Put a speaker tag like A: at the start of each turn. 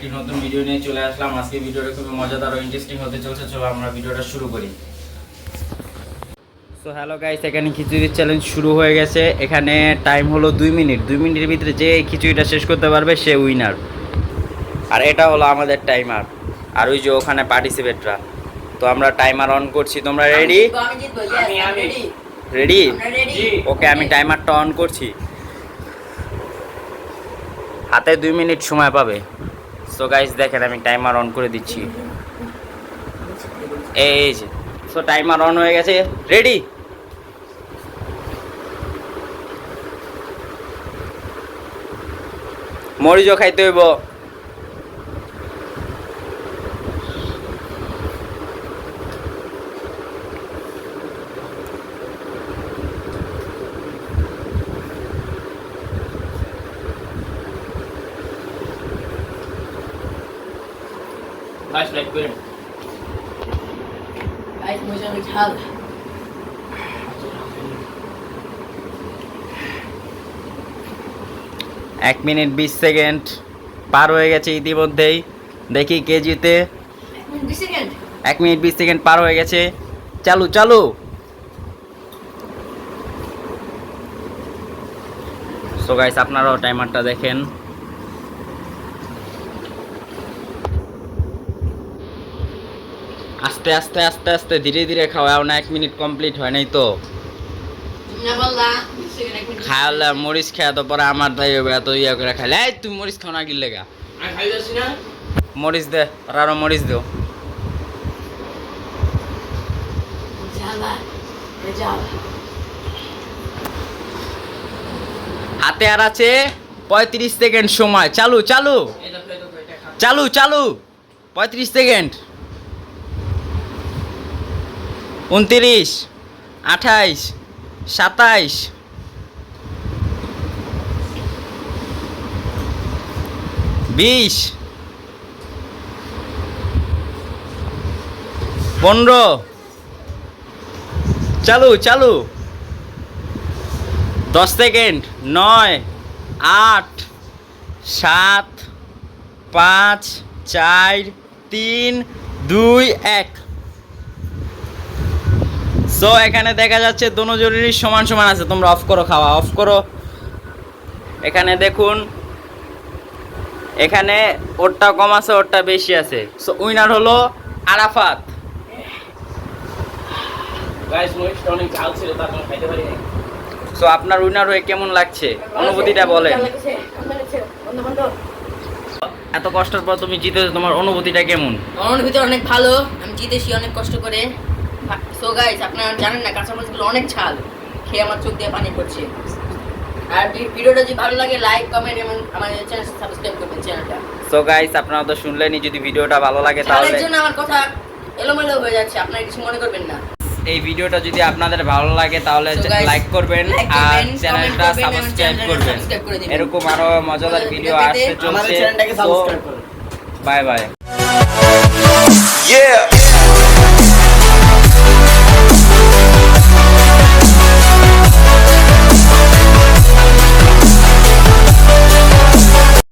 A: আরেকটি নতুন ভিডিও নিয়ে চলে আসলাম। আজকে ভিডিওটা খুবই মজাদার ও ইন্টারেস্টিং হতে চলছে। চলো আমরা ভিডিওটা শুরু করি। সো হ্যালো গাইস এখানে খিচুড়ির চ্যালেঞ্জ শুরু হয়ে গেছে। এখানে টাইম হলো দুই মিনিট দুই মিনিটের ভিতরে যে খিচুড়িটা শেষ করতে পারবে সে উইনার আর এটা হলো আমাদের টাইমার আর ওই যে ওখানে পার্টিসিপেটরা তো আমরা টাইমার অন করছি। তোমরা রেডি. রেডি ওকে আমি টাইমারটা অন করছি। হাতে দুই মিনিট সময় পাবে। সো গাইস দেখেন, আমি টাইমার অন করে দিচ্ছি। এই যে সো টাইমার অন হয়ে গেছে। রেডি মরিচও খাইতে হইব। গাইস লাইক করেন
B: Guys, মজা অনেক ঝাল।
A: এক মিনিট বিশ সেকেন্ড পার হয়ে গেছে ইতিমধ্যেই। দেখি কে জিতে।
B: এক মিনিট, বিশ সেকেন্ড।
A: এক মিনিট বিশ সেকেন্ড পার হয়ে গেছে। চালু চালু। সো গাইস আপনারাও টাইমারটা দেখেন। আস্তে আস্তে আস্তে আস্তে ধীরে ধীরে খাওয়াও না এক মিনিট কমপ্লিট হয় নাই তো। খাওয়ালে মরিচ খেয়া তো পরে আমার তাই হবে এত ইয়ে করে খাইলে এই তুই মরিচ খাও না গিলে গা? মরিচ দে আর আরও মরিচ দেও
B: ভাই।
A: হাতে আর আছে পঁয়ত্রিশ সেকেন্ড সময় চালু চালু। চালু চালু পঁয়ত্রিশ সেকেন্ড উনত্রিশ, আঠাইশ, সাতাইশ। বিশ। পনেরো। চালু চালু। দশ সেকেন্ড, নয়, আট, সাত, পাঁচ, চার, তিন, দুই, এক। সো এখানে দেখা যাচ্ছে দোনো জরুরি সমান সমান আছে। তোমরা অফ করো খাওয়া অফ করো। এখানে দেখুন এখানে ওরটা কম আছে ওরটা বেশি আছে। সো উইনার হলো আরাফাত। সো আপনার উইনার হয়ে কেমন লাগছে? অনুভূতিটা বলেন। এত কষ্টের পর তুমি জিতেছো তোমার অনুভূতিটা কেমন?
B: অনুভূতি অনেক ভালো। আমি জিতেছি অনেক কষ্ট করে। সো গাইস আপনারা জানেন না কাঁচামরিচগুলো অনেক ঝাল। খেয়ে আমার চোখ দিয়ে পানি পড়ছে। আর ভিডিওটা যদি ভালো লাগে লাইক কমেন্ট এবং আমাদের চ্যানেল সাবস্ক্রাইব করবেন চ্যানেলটা
A: সো গাইস আপনারা তো শুনলেনই যদি ভিডিওটা ভালো লাগে তাহলে
B: জন্য আমার কথা এলোমেলো হয়ে যাচ্ছে আপনারা কিছু মনে করবেন না।
A: এই ভিডিওটা যদি আপনাদের ভালো লাগে তাহলে লাইক করবেন আর চ্যানেলটা
B: করবেন
A: সাবস্ক্রাইব করবেন। এরকম আরও মজাদার ভিডিও আসতে চলছে।
C: আমাদের চ্যানেলটাকে সাবস্ক্রাইব করুন।
A: Bye bye
C: Yeah.